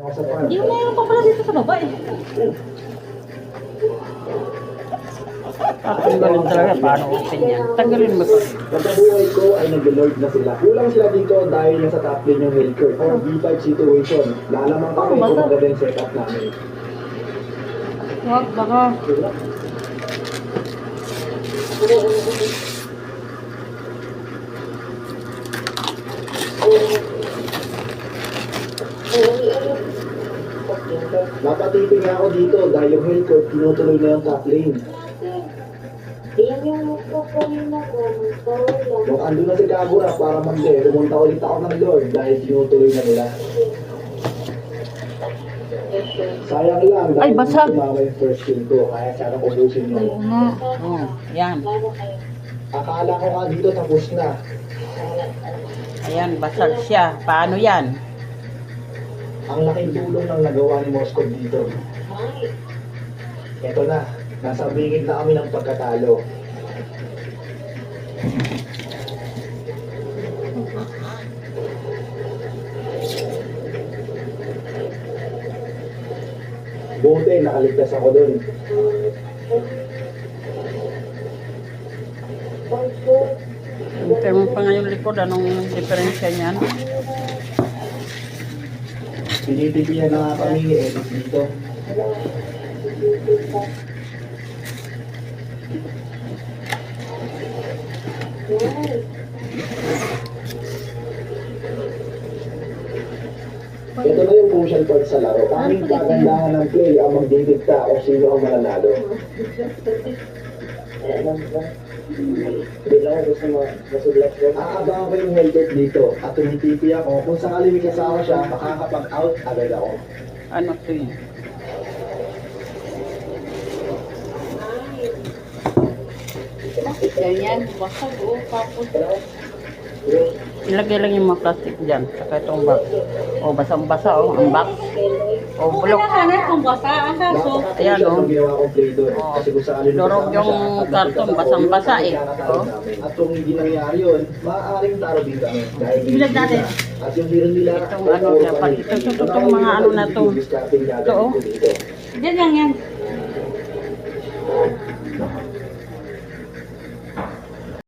Yung mayroon pa pala dito sa baba eh. Tatanggalin talaga. Paano open yan? Tanggalin mo to. Pagkabuhay ko ay nag-lord na sila. Kulang sila dito dahil nasa top lane yung Helker or B5 situation. Lalaman kami Oh, kung maganda yung setup namin. Wag, baka. Napatipid nga ako dito dahil yung Helker tinutuloy na yung top lane. Yan yung kukunin mo ko. Nung andun na si Kagura para mag-de, pumunta ulit ako ng Lord dahil tinutuloy na nila. Sayang lang dahil Ay, basag. sumama yung first kill ko kaya sana ubusin yun. nga. Oh, yan. Akala ko nga dito tapos na. Ayan, basag siya. Paano yan? Ang laking tulong ng nagawa ni Moscow dito. Ito na, nasa bingit na kami ng pagkatalo. Buti, nakaligtas ako dun. Hintay mo pa nga yung likod. Anong diferensya niyan? Tinitipian na nga kami Edith dito. Ito na yung crucial part sa laro. Kaming kagandahan ng play ang magdidikta kung sino ang mananalo. Ko. Aabangan ko yung helmet dito at tumitipi ako. Kung sakali may kasama siya, makakapag-out agad ako. Ano to yun? Ganyan, basag oh. Tapos, Ilagay lang yung mga plastic dyan. Saka itong box. O, basang-basa o. Ang box. O, bulok. hanap kung basa. Ang kaso, Ayan, oh. Oh. Sakali may Durog yung karton, basang-basa eh. Oh. namin. At kung hindi nangyari yun, maaaring taro din kami. Bilag natin. At yung hero nila, Itong ano, dapat ito, ito, itong mga ano na to. Ito, oh. yan yan yan.